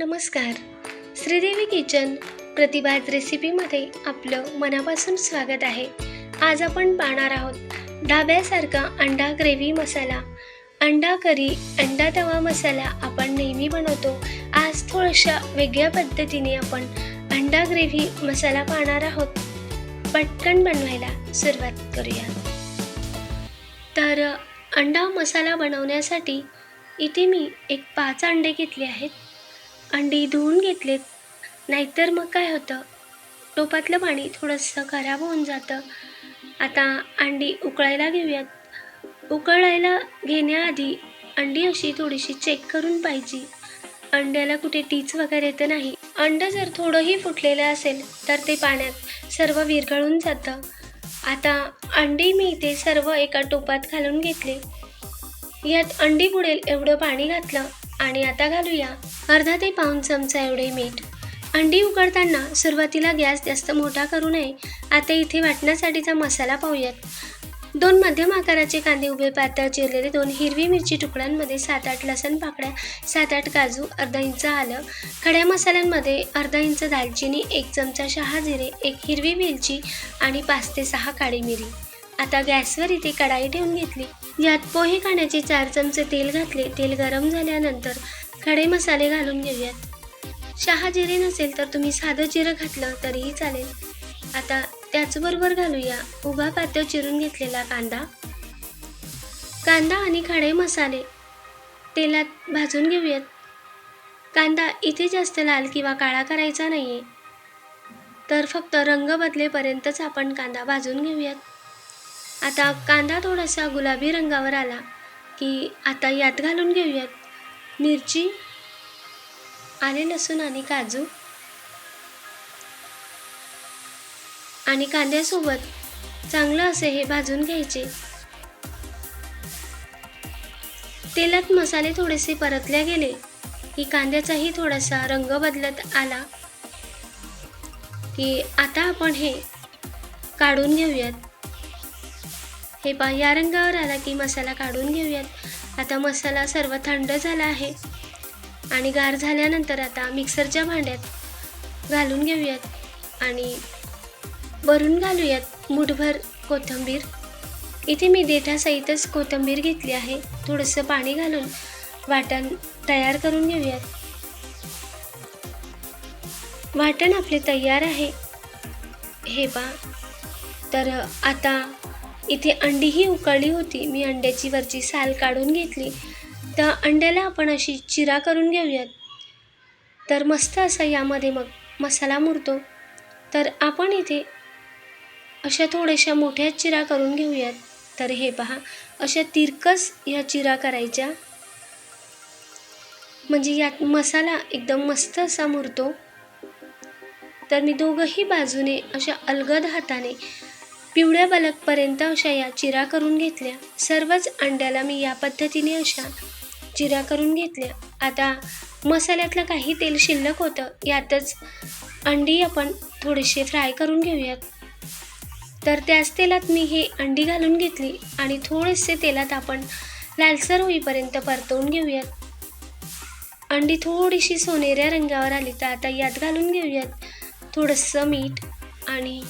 नमस्कार. श्रीदेवी किचन प्रतिभाज रेसिपीमध्ये आपलं मनापासून स्वागत आहे. आज आपण पाहणार आहोत ढाब्यासारखा अंडा ग्रेव्ही मसाला. अंडा करी अंडा तवा मसाला आपण नेहमी बनवतो. आज थोड्याशा वेगळ्या पद्धतीने आपण अंडा ग्रेव्ही मसाला पाहणार आहोत. पटकन बनवायला सुरुवात करूया. तर अंडा मसाला बनवण्यासाठी इथे मी एक पाच अंडे घेतले आहेत. अंडी धुवून घेतलेत. नाहीतर मग काय होतं? टोपातलं पाणी थोडंसं खराब होऊन जातं. आता अंडी उकळायला घेऊयात. उकळायला घेण्याआधी अंडी अशी थोडीशी चेक करून पाहिजे. अंड्याला कुठे टीच वगैरे तर नाही. अंड जर थोडंही फुटलेलं असेल तर ते पाण्यात सर्व विरघळून जातं. आता अंडी मी इथे सर्व एका टोपात घालून घेतले. यात अंडी बुडेल एवढं पाणी घातलं आणि आता घालूया अर्धा ते पाऊण चमचा एवढे मीठ. अंडी उकडताना सुरुवातीला गॅस जास्त मोठा करू नये. आता इथे वाटण्यासाठीचा मसाला पाहूयात. दोन मध्यम आकाराचे कांदे उभे पातळ चिरलेले दोन हिरवी मिरची तुकड्यांमध्ये सात आठ लसण पाकळ्या सात आठ काजू अर्धा इंच आलं. खड्या मसाल्यांमध्ये अर्धा इंच दालचिनी एक चमचा शहा जिरे एक हिरवी मिरची आणि पाच ते सहा काळी मिरी. आता गॅसवर इथे कढाई ठेवून घेतली. यात पोहे खाण्याचे चार चमचे तेल घातले. तेल गरम झाल्यानंतर खडे मसाले घालून घेऊयात. शहा जिरे नसेल तर तुम्ही साधं जिरं घातलं तरीही चालेल. आता त्याचबरोबर घालूया उभा पातळ चिरून घेतलेला कांदा. कांदा आणि खडे मसाले तेलात भाजून घेऊयात. कांदा इथे जास्त लाल किंवा काळा करायचा नाही आहे तर फक्त रंग बदलेपर्यंतच आपण कांदा भाजून घेऊयात. आता कांदा थोडासा गुलाबी रंगावर आला की आता यात घालून घेऊयात. मिरची आले लसूण आणि काजू. आणि कांद्यासोबत चांगलं असे हे भाजून घ्यायचे. तेलात मसाले थोडेसे परतले गेले की कांद्याचाही थोडासा रंग बदलत आला की आता आपण हे काढून घेऊयात. हे पा या रंगावर आला की मसाला काढून घेऊयात. आता मसाला सर्व थंड झाला आहे. आणि गार झाल्यानंतर आता मिक्सरच्या भांड्यात घालून घेऊयात. आणि भरून घालूयात मुठभर कोथिंबीर. इथे मी देठासहितच कोथिंबीर घेतली आहे. थोडंसं पाणी घालून वाटण तयार करून घेऊयात. वाटण आपले तयार आहे. हे पा तर आता इथे अंडीही उकळली होती. मी अंड्याची वरची साल काढून घेतली. तर अंड्याला आपण अशी चिरा करून घेऊयात. तर मस्त असा यामध्ये मग मसाला मुरतो. तर आपण इथे अशा थोड्याशा मोठ्या चिरा करून घेऊयात. तर हे पहा अशा तिरकस ह्या चिरा करायच्या. म्हणजे यात मसाला एकदम मस्त असा मुरतो. तर मी दोघंही बाजूने अशा अलगद हाताने पिवळ्या बलकपर्यंत अशा या चिरा करून घेतल्या. सर्वच अंड्याला मी या पद्धतीने अशा चिरा करून घेतल्या. आता मसाल्यातलं काही तेल शिल्लक होतं. यातच अंडी आपण थोडीशी फ्राय करून घेऊयात. तर त्याच तेलात मी हे अंडी घालून घेतली आणि थोडेसे तेलात आपण लालसर होईपर्यंत परतवून घेऊयात. अंडी थोडीशी सोनेऱ्या रंगावर आली तर आता यात घालून घेऊयात. थोडंसं मीठ आणि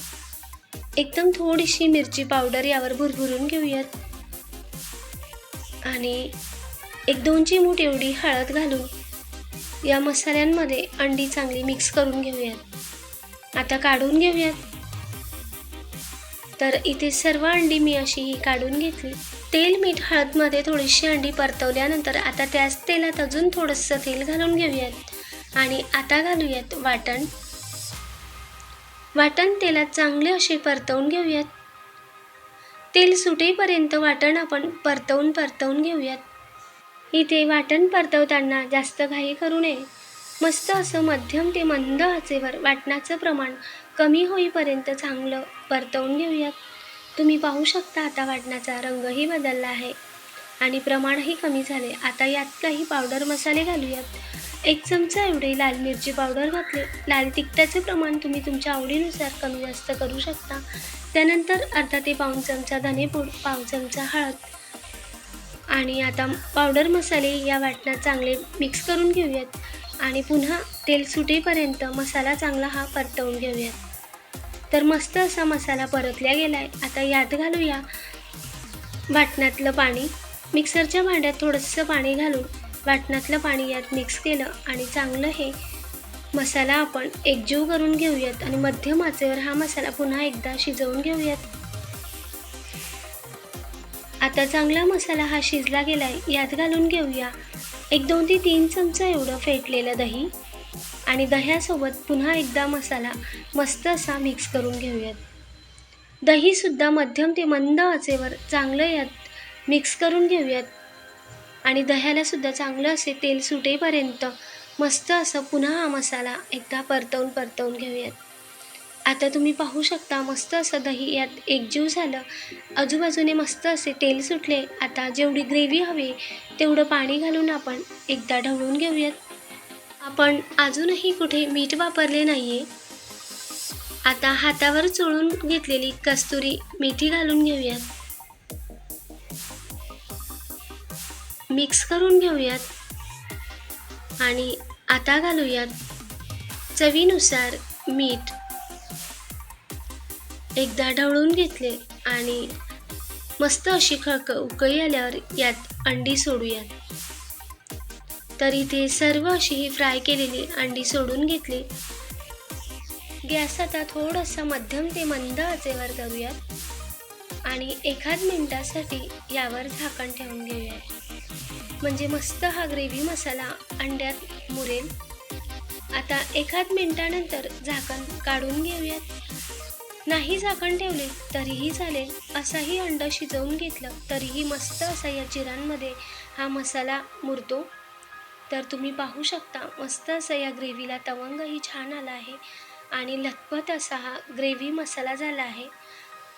एकदम थोडीशी मिरची पावडर यावर भुरभुरून घेऊयात. आणि एक दोन चिमूट एवढी हळद घालून या मसाल्यांमध्ये अंडी चांगली मिक्स करून घेऊयात. आता काढून घेऊयात. तर इथे सर्व अंडी मी अशी ही काढून घेतली. तेल मीठ हळदमध्ये थोडीशी अंडी परतवल्यानंतर आता त्याच तेलात अजून थोडंसं तेल घालून घेऊयात. आणि आता घालूयात वाटण. वाटण तेलात चांगले असे परतवून घेऊयात. तेल सुटेपर्यंत वाटण आपण परतवून परतवून घेऊयात. इथे वाटण परतवताना जास्त घाई करू नये. मस्त असं मध्यम ते मंद आचेवर वाटणाचं प्रमाण कमी होईपर्यंत चांगलं परतवून घेऊयात. तुम्ही पाहू शकता आता वाटणाचा रंगही बदलला आहे. आणि प्रमाणही कमी झाले. आता यात काही पावडर मसाले घालूयात. एक चमचा एवढी लाल मिरची पावडर घातले. लाल तिखटाचे प्रमाण तुम्ही तुमच्या आवडीनुसार कमी जास्त करू शकता. त्यानंतर अर्धा ते पाऊण चमचा धनेपूड पाव चमचा हळद. आणि आता पावडर मसाले या वाटणात चांगले मिक्स करून घेऊयात. आणि पुन्हा तेल सुटेपर्यंत मसाला चांगला हा परतवून घेऊयात. तर मस्त असा मसाला परतल्या आहे आता यात घालूया वाटणातलं पाणी. मिक्सरच्या भांड्यात थोडंसं पाणी घालून वाटणातलं पाणी यात मिक्स केलं आणि चांगलं हे मसाला आपण एकजीव करून घेऊयात आणि मध्यम आचेवर हा मसाला पुन्हा एकदा शिजवून घेऊयात. आता चांगला मसाला हा शिजला गेलाय यात घालून घेऊया एक दोन ते तीन चमचा एवढं फेटलेलं दही आणि दह्यासोबत पुन्हा एकदा मसाला मस्त असा मिक्स करून घेऊयात. दहीसुद्धा मध्यम ते मंद आचेवर चांगलं यात मिक्स करून घेऊयात. आणि दह्यालासुद्धा चांगलं असे तेल सुटेपर्यंत मस्त असं पुन्हा हा मसाला एकदा परतवून परतवून घेऊयात. आता तुम्ही पाहू शकता मस्त असं दही यात एकजीव झालं. आजूबाजूने मस्त असे तेल सुटले. आता जेवढी ग्रेव्ही हवी तेवढं पाणी घालून आपण एकदा ढवळून घेऊयात. आपण अजूनही कुठे मीठ वापरले नाही आहे आता हातावर चोळून घेतलेली कस्तुरी मेथी घालून घेऊयात. मिक्स करून घेऊयात. आणि आता घालूयात चवीनुसार मीठ. एकदा ढवळून घेतले आणि मस्त अशी खळक उकळी आल्यावर यात अंडी सोडूयात. तर इथे सर्व अशी ही फ्राय केलेली अंडी सोडून घेतली. गॅस आता थोडासा मध्यम ते मंद आचेवर करूयात. आणि एखाद मिनिटासाठी यावर झाकण ठेवून घेऊयात. म्हणजे मस्त हा ग्रेव्ही मसाला अंड्यात मुरेल. आता एखाद मिनिटानंतर झाकण काढून घेऊयात. नाही झाकण ठेवले तरीही चालेल. असाही अंड शिजवून घेतलं तरीही मस्त असा या चिरांमध्ये हा मसाला मुरतो. तर तुम्ही पाहू शकता मस्त असा या ग्रेव्हीला तवंगही छान आला आहे. आणि लथपथ असा हा ग्रेव्ही मसाला झाला आहे.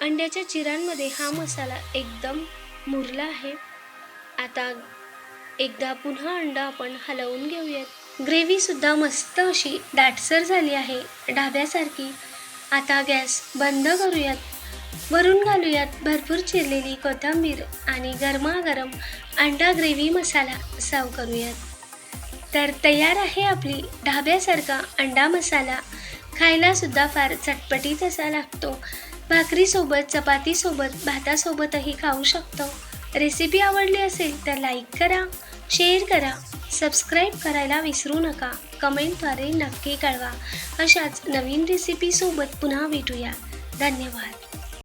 अंड्याच्या चिरांमध्ये हा मसाला एकदम मुरला आहे. आता एकदा पुन्हा अंडा आपण हलवून घेऊयात. ग्रेव्हीसुद्धा मस्त अशी दाटसर झाली आहे ढाब्यासारखी. आता गॅस बंद करूयात. वरून घालूयात भरपूर चिरलेली कोथिंबीर आणि गरमागरम अंडा ग्रेव्ही मसाला सर्व करूयात. तर तयार आहे आपली ढाब्यासारखा अंडा मसाला. खायलासुद्धा फार चटपटीत असा लागतो. भाकरीसोबत चपातीसोबत भातासोबतही खाऊ शकतो. रेसिपी आवडली असेल तर लाईक करा शेअर करा सबस्क्राईब करायला विसरू नका. कमेंटद्वारे नक्की कळवा. अशाच नवीन रेसिपीसोबत पुन्हा भेटूया. धन्यवाद.